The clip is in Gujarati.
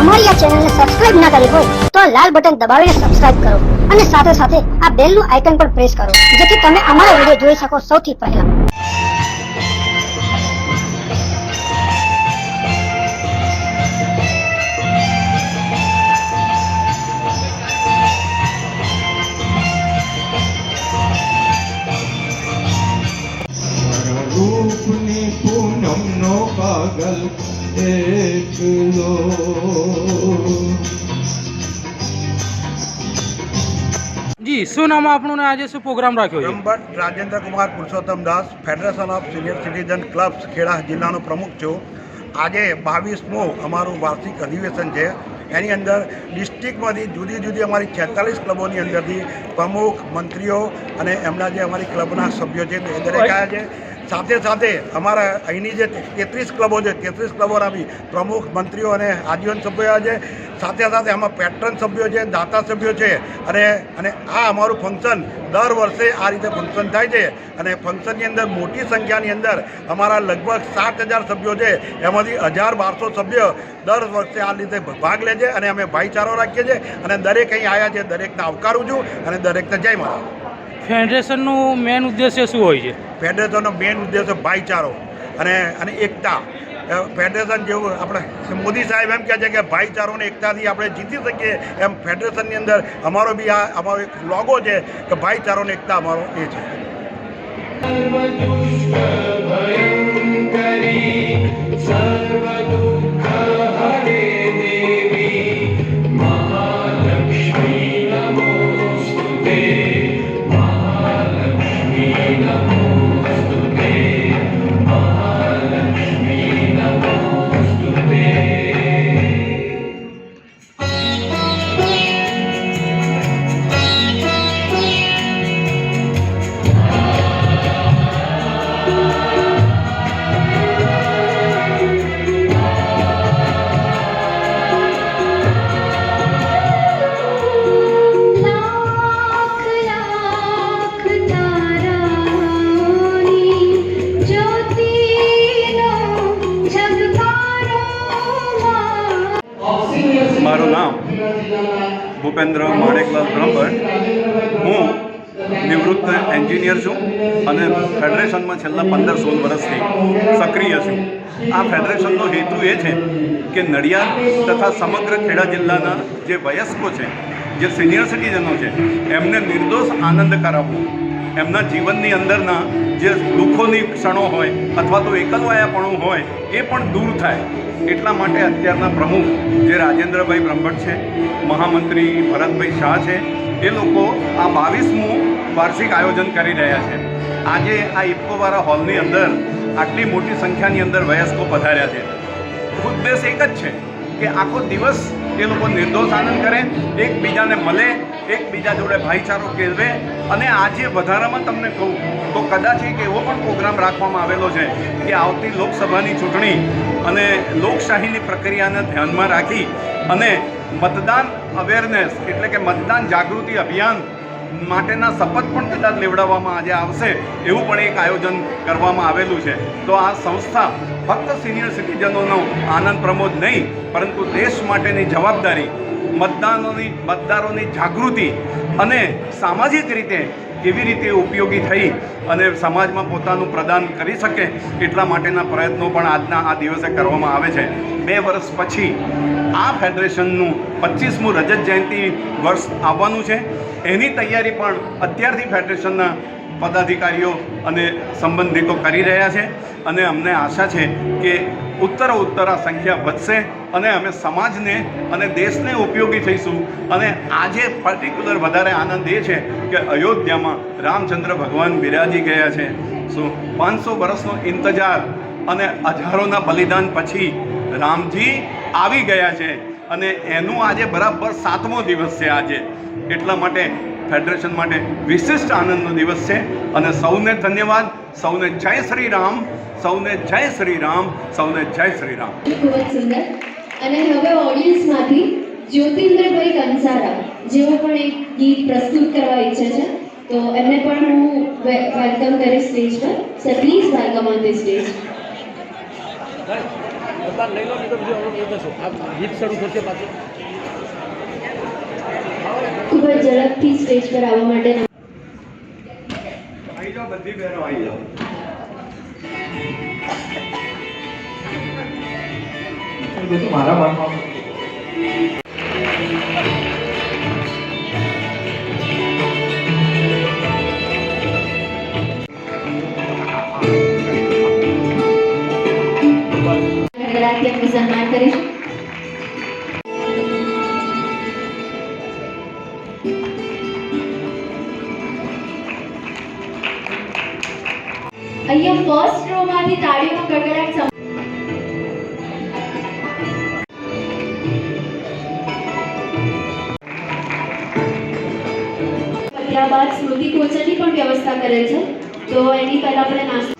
અમારી આ ચેનલને સબસ્ક્રાઇબ ના કરી હોય તો આ લાલ બટન દબાવીને સબસ્ક્રાઇબ કરો અને સાથે સાથે આ બેલનું આઇકન પણ પ્રેસ કરો, જેથી તમે અમારા વીડિયો જોઈ શકો સૌથી પહેલા. પૂનમ નો પાગલ એકલો જી શું નામ આપણું ને આજે શું પ્રોગ્રામ રાખ્યો છે? Brahmbhatt Rajendra Kumar Purushottam Das federation of senior citizen clubs Kheda જિલ્લાનો પ્રમુખ છું. આજે બાવીસમું અમારું વાર્ષિક અધિવેશન છે. એની અંદર ડિસ્ટ્રિક્ટમાંથી જુદી જુદી અમારી છેતાલીસ ક્લબોની અંદરથી પ્રમુખ મંત્રીઓ અને એમના જે અમારી ક્લબના સભ્યો છે એ દરેક આવ્યા છે. સાથે સાથે અમારા અહીંની જે તેત્રીસ ક્લબો છે, તેત્રીસ ક્લબોના બી પ્રમુખ, મંત્રીઓ અને આજીવન સભ્યો છે સાથે સાથે આમાં પેટ્રન સભ્યો છે, દાતા સભ્યો છે અને અને આ અમારું ફંક્શન દર વર્ષે આ રીતે ફંક્શન થાય છે અને ફંક્શનની અંદર મોટી સંખ્યાની અંદર અમારા લગભગ સાત હજાર સભ્યો છે. એમાંથી હજાર બારસો સભ્યો દર વર્ષે આ રીતે ભાગ લે છે અને અમે ભાઈચારો રાખીએ છીએ અને દરેક અહીં આવ્યા છે, દરેકને આવકારું છું અને દરેકને જય મારા ફેડરેશનનું મેન ઉદ્દેશ્ય શું હોય છે? ફેડરેશનનો મેન ઉદ્દેશ્ય ભાઈચારો અને અને એકતા. ફેડરેશન જેવું આપણે મોદી સાહેબ એમ કહે છે કે ભાઈચારો અને એકતાથી આપણે જીતી શકીએ એમ ફેડરેશનની અંદર અમારો બી આ, અમારો એક લોગો છે કે ભાઈચારો અને એકતા અમારો એ છે. મારું નામ ભૂપેન્દ્ર માણેકલાલ બ્રહ્મભટ્ટ. હું નિવૃત્ત એન્જિનિયર છું અને ફેડરેશનમાં છેલ્લા પંદર સોળ વર્ષથી સક્રિય છું. આ ફેડરેશનનો હેતુ એ છે કે નડિયાદ તથા સમગ્ર ખેડા જિલ્લાના જે વયસ્કો છે જે સિનિયર સિટીઝનો છે, એમને નિર્દોષ આનંદ કરાવવો. એમના જીવનની અંદરના જે દુઃખોની ક્ષણો હોય અથવા તો એકલવાયાપણું હોય, એ પણ દૂર થાય. એટલા માટે અત્યારના પ્રમુખ જે રાજેન્દ્રભાઈ બ્રહ્મભટ્ટ છે, મહામંત્રી ભરતભાઈ શાહ છે, એ લોકો આ બાવીસમું વાર્ષિક આયોજન કરી રહ્યા છે. આજે આ ઇફકોવાળા હોલની અંદર આટલી મોટી સંખ્યાની અંદર વયસ્કો પધાર્યા છે. ઉદ્દેશ એક જ છે કે આખો દિવસ એ લોકો નિર્દોષ આનંદ કરે, એકબીજાને મળે, એકબીજા જોડે ભાઈચારો કેળવે. અને આજે વધારામાં તમને કહું, તો કદાચ એક એવો પણ પ્રોગ્રામ રાખવામાં આવેલો છે કે આવતી લોકસભાની ચૂંટણી અને લોકશાહીની પ્રક્રિયાને ધ્યાનમાં રાખી અને મતદાન અવેરનેસ એટલે કે મતદાન જાગૃતિ અભિયાન માટેના શપથ પણ કદાચ લેવડાવવામાં આજે આવશે, એવું પણ એક આયોજન કરવામાં આવેલું છે. તો આ સંસ્થા ફક્ત સિનિયર સિટીઝનોનો આનંદ પ્રમોદ નહીં, પરંતુ દેશ માટેની જવાબદારી, મતદાનોની, મતદારોની જાગૃતિ અને સામાજિક રીતે કેવી રીતે ઉપયોગી થઈ અને સમાજમાં પોતાનું પ્રદાન કરી શકે એટલા માટેના પ્રયત્નો પણ આજના આ દિવસે કરવામાં આવે છે. બે વર્ષ પછી આ ફેડરેશનનું પચીસમું રજત જયંતિ વર્ષ આવવાનું છે. એની તૈયારી પણ અત્યારથી ફેડરેશનના પદાધિકારીઓ અને સંબંધિતો કરી રહ્યા છે અને અમને આશા છે કે ઉત્તર ઉત્તર આ સંખ્યા વધશે અને અમે સમાજને અને દેશને ઉપયોગી થઈશું. અને આજે પર્ટિક્યુલર વધારે આનંદ એ છે કે અયોધ્યામાં રામચંદ્ર ભગવાન બિરાજી ગયા છે. શું પાંચસો વર્ષનો ઇંતજાર અને હજારોના બલિદાન પછી રામજી આવી ગયા છે. અને એનું આજે બરાબર સાતમો દિવસ છે આજે. એટલા માટે ફેડરેશન માટે વિશિષ્ટ આનંદનો દિવસ છે. અને સૌને ધન્યવાદ. સૌને જય શ્રી રામ. સૌને જય શ્રી રામ. સૌને જય શ્રી રામ. ખૂબ જ સુંદર. અને હવે ઓડિયન્સમાંથી જ્યોતિન્દ્રભાઈ કંસારા જેઓ પણ એક ગીત પ્રસ્તુત કરવા ઈચ્છે છે તો એમને પણ હું વેલકમ કરીશ સ્ટેજ પર. Sir please welcome on the stage લઈ લો નહીં તો બીજું ગીત શરૂ થશે પાછું. ખૂબ જ ઝડપથી સ્ટેજ પર આવવા માટે આવી જાઓ બધી બહેનો આવી જાઓ. ગણગણાટથી ફર્સ્ટ રો માંથી તાળીઓનો ગડગડાટ ત્યારબાદ સ્મૃતિ કોચરની પણ વ્યવસ્થા કરેલ છે. તો એની પહેલા આપણે નાસ્તો